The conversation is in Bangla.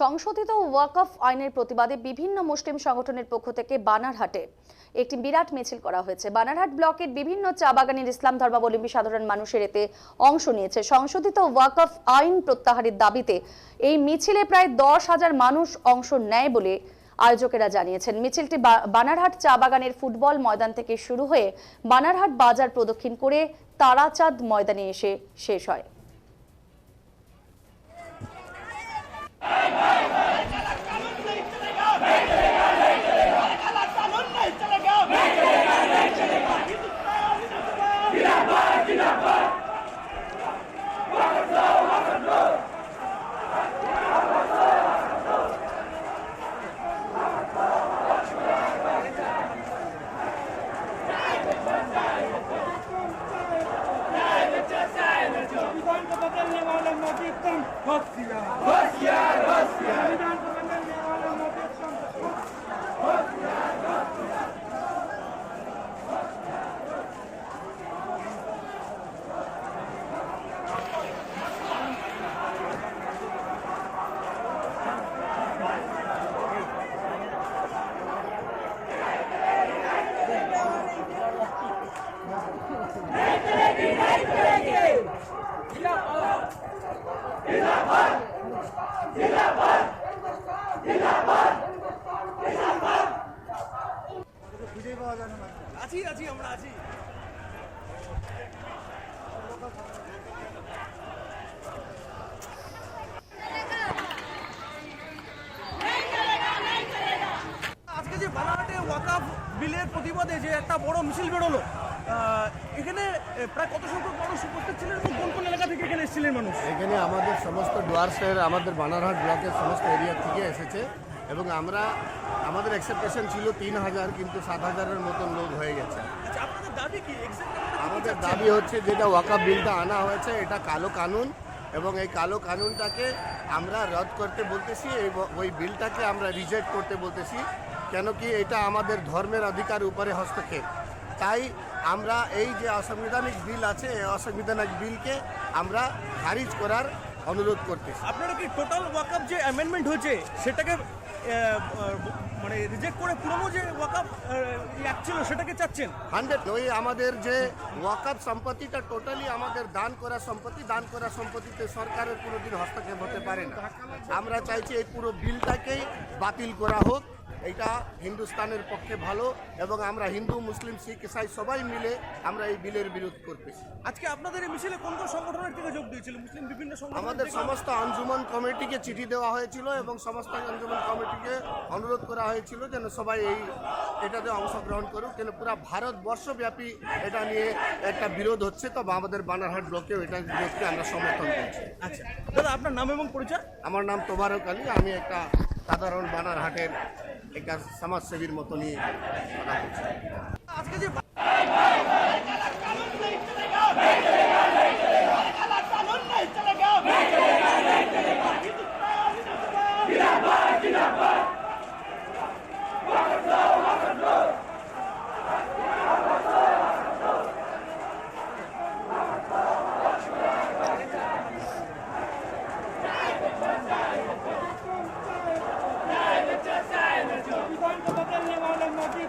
সংশোধিত ওয়াকফ আইনের প্রতিবাদে বিভিন্ন মুসলিম সংগঠনের পক্ষ থেকে বানারহাটে একটি বিরাট মিছিল করা হয়েছে। বানারহাট ব্লকের বিভিন্ন চা বাগানের ইসলাম ধর্মাবলম্বী সাধারণ মানুষের এতে অংশ নিয়েছে। সংশোধিত ওয়াকফ আইন প্রত্যাহারের দাবিতে এই মিছিলে প্রায় দশ হাজার মানুষ অংশ নেয় বলে আয়োজকেরা জানিয়েছেন। মিছিলটি বানারহাট চা বাগানের ফুটবল ময়দান থেকে শুরু হয়ে বানারহাট বাজার প্রদক্ষিণ করে তারাচাঁদ ময়দানে এসে শেষ হয়। আছি আছি, আমরা আছি। আজকে যে বানারহাটে ওয়াকাফ বিলের প্রতিবাদে যে একটা বড় মিছিল বেরোলো এখানে প্রায় কত সংখ্যক মানুষ উপস্থিত ছিলেন এবং কোন কোন এলাকা থেকে এখানে এসেছিলেন মানুষ? এখানে আমাদের সমস্ত ডুয়ার্সের আমাদের বানারহাট ব্লকের সমস্ত এরিয়া থেকে এসেছে। এবং আমরা আমাদের এক্সেপ্টেশন ছিল তিন হাজার কিন্তু সাত হাজারের মতন লোক হয়ে গেছে। আচ্ছা আমাদের দাবি হচ্ছে যেটা ওয়াকাপ বিলটা আনা হয়েছে এটা কালো কানুন এবং এই কালো কানুনটাকে আমরা রদ করতে বলতেছি ওই বিলটাকে আমরা রিজেক্ট করতে বলতেছি কেন কি এটা আমাদের ধর্মের অধিকার উপরে হস্তক্ষেপ। তাই আমরা এই যে অসাংবিধানিক বিল আছে এই অসাংবিধানিক বিলকে আমরা খারিজ করার অনুরোধ করতে আপনারা কি টোটাল ওয়াকআপ যে অ্যামেন্ডমেন্ট হয়েছে সেটাকে মানে রিজেক্ট করে পুরনো যে ওয়াকআপ অ্যাক্ট ছিল সেটাকে চাচ্ছেন? হান্ড্রেড ওই আমাদের যে ওয়াকআপ সম্পত্তিটা টোটালি আমাদের দান করা সম্পত্তি দান করা সম্পত্তিতে সরকারের কোনোদিন হস্তক্ষেপ হতে পারে না। আমরা চাইছি এই পুরো বিলটাকেই বাতিল করা হোক। এটা হিন্দুস্তানের পক্ষে ভালো এবং আমরা হিন্দু মুসলিম শিখ ইসাই সবাই মিলে আমরা এই বিলের বিরোধ করতেছি। আজকে আপনাদের এই মিছিলে কোন কোন সংগঠনের থেকে যোগ দিয়েছিল? মুসলিম বিভিন্ন আমাদের সমস্ত আঞ্জুমান কমিটিকে চিঠি দেওয়া হয়েছিল এবং সমস্ত আঞ্জুমান কমিটিকে অনুরোধ করা হয়েছিল যেন সবাই এই এটাতে অংশগ্রহণ করুক কেন পুরো ভারতবর্ষব্যাপী এটা নিয়ে একটা বিরোধ হচ্ছে। তো আমাদের বানারহাট ব্লকেও এটা বিরোধকে আমরা সমর্থন করছি। আচ্ছা। দাদা আপনার নাম এবং পরিচয়? আমার নাম তোবারক আলী আমি একটা সাধারণ বানারহাটের একটা সমাজসেবীর কথা বলছি আজকে যে